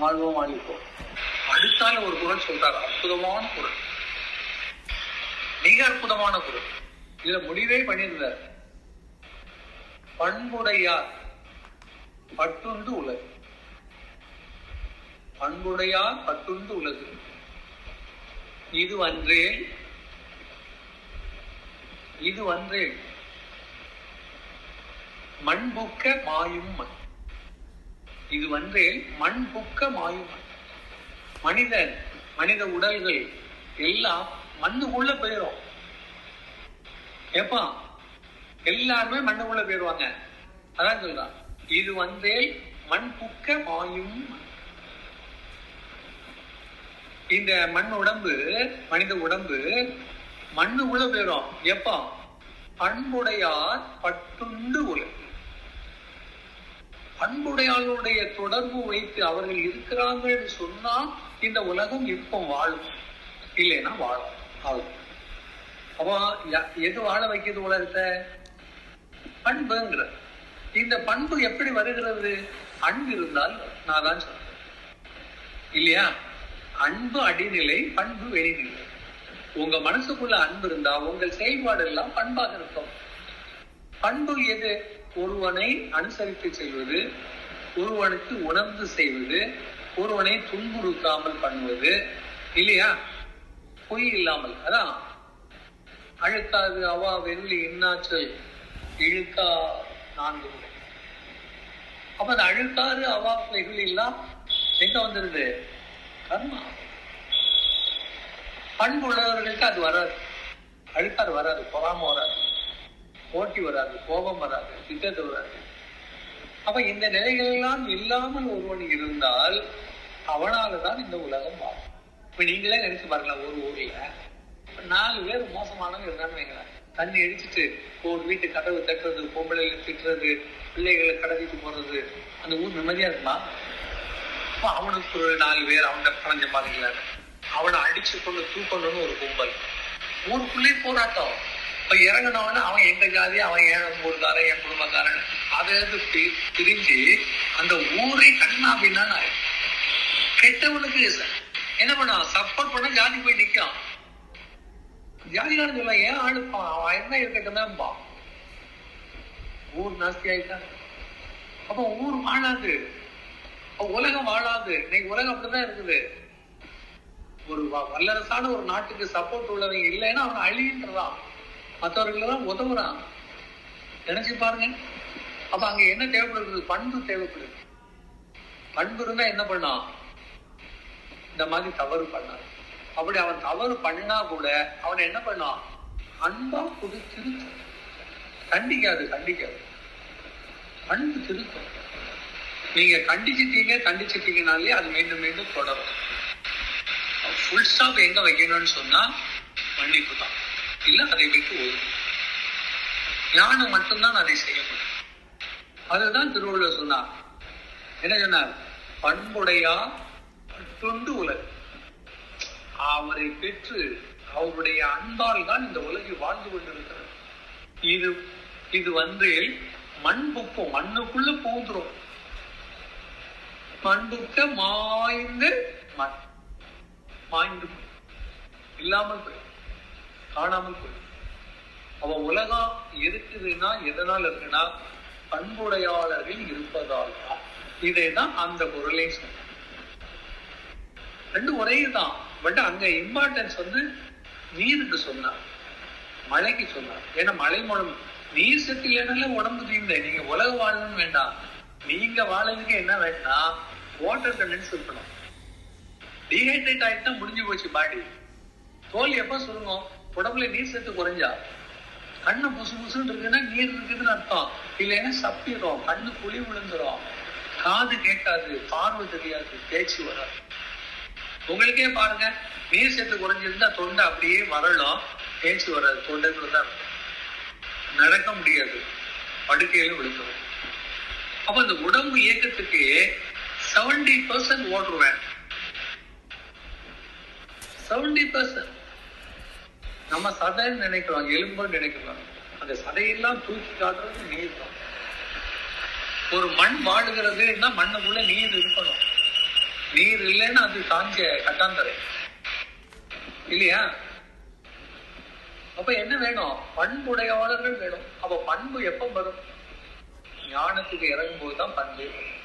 வாழ்வோம் வாழ்விப்போம் அடுத்தால ஒரு குரல் சொல்றாரு அற்புதமான குரல். மிக அற்புதமான குரல். இதுல முடிவே பண்ணியிருந்தார். பண்புடையார். பட்டுண்டு உலகு. பண்புடையார் பட்டுண்டு உலகு. இது அன்றேல் இது அன்றேல் மண்புக்க மாயும் மண். இது வந்து மண் புக்க மாயு மனித மனித உடல்கள் எல்லாம் மண்ணுக்குள்ள போயிரும். ஏப்பா எல்லாருமே மண்ணுக்குள்ள போயிடுவாங்க. அதான் சொல்றான் இது வந்து மண் புக்க மாயும் இந்த மண் உடம்பு மனித உடம்பு மண்ணுக்குள்ள போயிரும். எப்போ? பண்புடையார் பட்டுண்டு உலகம் பண்புடையாளுடைய தொடர்பு வைத்து அவர்கள் இருக்கிறாங்கன்னு சொன்னா இந்த உலகம் இருக்கும் வாழும். இல்லைன்னா வாழும் ஆகும் அப்போ ய- எது வாழ வைக்கிறது உலகத்தை? பண்புங்கிற இந்த பண்பு எப்படி வருகிறது? அன்பு இருந்தால் நான் தான் சொல்றேன். இல்லையா? அன்பு அடிநிலை பண்பு வெளிநிலை. உங்க மனசுக்குள்ள அன்பு இருந்தா உங்கள் செயல்பாடு எல்லாம் பண்பாக இருக்கும். பண்பு எது? ஒருவனை அனுசரித்து செல்வது ஒருவனுக்கு உணர்ந்து செய்வது ஒருவனை துன்புறுத்தாமல் பண்ணுவது இல்லையா? பொய் இல்லாமல். அதான். அழுக்காது அவா வெள்ளி இன்னாச்சல் இழுக்கா நான்கு அப்ப அந்த அழுக்காறு அவா வெகுளி எல்லாம் எங்க வந்துருது? கர்மா. பண்பு உள்ளவர்களுக்கு அது வராது. அழுக்காறு வராது பொறாம வராது. போட்டி வராது கோபம் வராது சித்தத்தை வராது அப்ப இந்த நிலைகள் எல்லாம் இல்லாமல் ஒருவன் இருந்தால் அவனாலதான் இந்த உலகம் வாழும் இப்ப நீங்களே நினைச்சு பாருங்களா ஒரு ஊர்ல நாலு பேர் மோசமானவங்க இருந்தான்னு வைங்களேன். தண்ணி அடிச்சுட்டு ஒரு வீட்டு கதவு தட்டுறது பொம்பளைகளை திட்டுறது பிள்ளைகளை கடத்திட்டு போறது அந்த ஊர் நிம்மதியா இருக்குமா? அப்ப அவனுக்கு ஒரு நாலு பேர் அவன்கிட்ட பணம் சம்பாதிக்கல அவனை அடிச்சு கொண்டு தூக்கணும்னு ஒரு கும்பல். ஊருக்குள்ளே போராட்டம். இப்ப இறங்கினவன அவன் எங்க ஜாதி அவன் என் ஊருக்காரன் என் குடும்பக்காரன். அதை பிரிஞ்சு அந்த ஊரை கண்ணா பின்னான்னு கெட்டவனுக்கு என்ன பண்ணான் சப்போர்ட் பண்ண ஜாதி போய் நிக்கான். ஜாதிகாரன் சொல்ல ஏன் ஆளுப்பான்? அவன் என்ன இருக்கட்டும் ஊர் நாஸ்தி ஆயிட்டான் அப்ப ஊர் வாழாது. அப்ப உலகம் வாழாது. இன்னைக்கு உலகம் அப்படிதான் இருக்குது. ஒரு வ- வல்லரசான ஒரு நாட்டுக்கு சப்போர்ட் உள்ளவங்க இல்லைன்னா அவன் அழின்றதான் மற்றவர்களெல்லாம் உதவுறான். நினைச்சு பாருங்க. அப்ப அங்க என்ன தேவைப்படுறது பண்பு தேவைப்படுது. பண்பு இருந்தா என்ன பண்ணான் இந்த மாதிரி தவறு பண்ணான் அப்படி அவன் தவறு பண்ணா கூட அவனை என்ன பண்ணான் அன்பா கொடு திருத்தம் கண்டிக்காது கண்டிக்காது. அன்பு திருத்தம். நீங்க கண்டிச்சிட்டீங்க கண்டிச்சிட்டீங்கனாலே அது மீண்டும் மீண்டும் தொடரும். ஃபுல் ஸ்டாப் எங்க வைக்கணும்னு சொன்னா மன்னிப்பு தான் இல்ல அதை விட்டு ஒதுக்கும் ஞானம் மட்டும்தான் அதை செய்ய முடியும். அதுதான் திருவள்ளுவர் சொன்னார். என்ன சொன்னார்? பண்புடையா பட்டுண்டு உலக. அவரை பெற்று அவருடைய அன்பால் தான் இந்த உலகில் வாழ்ந்து கொண்டிருக்கிறது. இது இது வந்து மண் புக்கும் மண்ணுக்குள்ள பூந்துரும் மண்புக்க மாய்ந்து மண் மாய்ந்து இல்லாமல் போய். காணாமல் போயிடும். அவ உலகம் இருக்குதுன்னா எதனால் இருக்குன்னா பண்புடையாளர்கள் இருப்பதால். தான் இதைதான் அந்த குரலே சொன்ன ரெண்டு ஒரே தான். பட் அங்க இம்பார்ட்டன்ஸ் வந்து நீருக்கு சொன்னார். மழைக்கு சொன்னார். ஏன்னா மழை மூலம் நீர் சத்து இல்லைனாலே உடம்பு தீர்ந்த. நீங்க உலக வாழணும் வேண்டாம். நீங்க வாழறதுக்கு என்ன வேண்டாம் வாட்டர் கண்டென்ஸ் இருக்கணும் டீஹைட்ரேட் ஆயிட்டா முடிஞ்சு போச்சு பாடி தோல் எப்ப சுருங்கும்? உடம்புல நீர் சத்து குறைஞ்சா கண்ணு புசு புசுன்னு இருக்குன்னா நீர் இருக்குதுன்னு அர்த்தம். இல்லைன்னா சப்பிடும் கண்ணு புளி விழுந்துரும். காது கேட்காது பார்வை தெரியாது பேச்சு வராது. உங்களுக்கே பாருங்க நீர் சத்து குறைஞ்சிருந்தா தொண்டை அப்படியே வரலாம் பேச்சு வராது தொண்டைக்குள்ள தான் இருக்கும். நடக்க முடியாது படுக்கையில விழுந்துரும். அப்ப இந்த உடம்பு இயக்கத்துக்கு செவன்டி பர்சன்ட் ஓட்டுருவேன் செவன்டி பர்சன்ட் நம்ம சதைன்னு நினைக்கிறோம் எலும்புன்னு நினைக்கிறோம் அந்த சதையெல்லாம் தூக்கி காட்டுறது நீர் தான். ஒரு மண் வாழுகிறதுன்னா மண்ணுக்குள்ள நீர் இருக்கணும். நீர் இல்லைன்னா அது காஞ்ச கட்டாந்தரை. இல்லையா? அப்ப என்ன வேணும்? பண்புடையவாளர்கள் வேணும். அப்ப பண்பு எப்ப வரும்? ஞானத்துக்கு இறங்கும் போதுதான் பண்பு வரும்.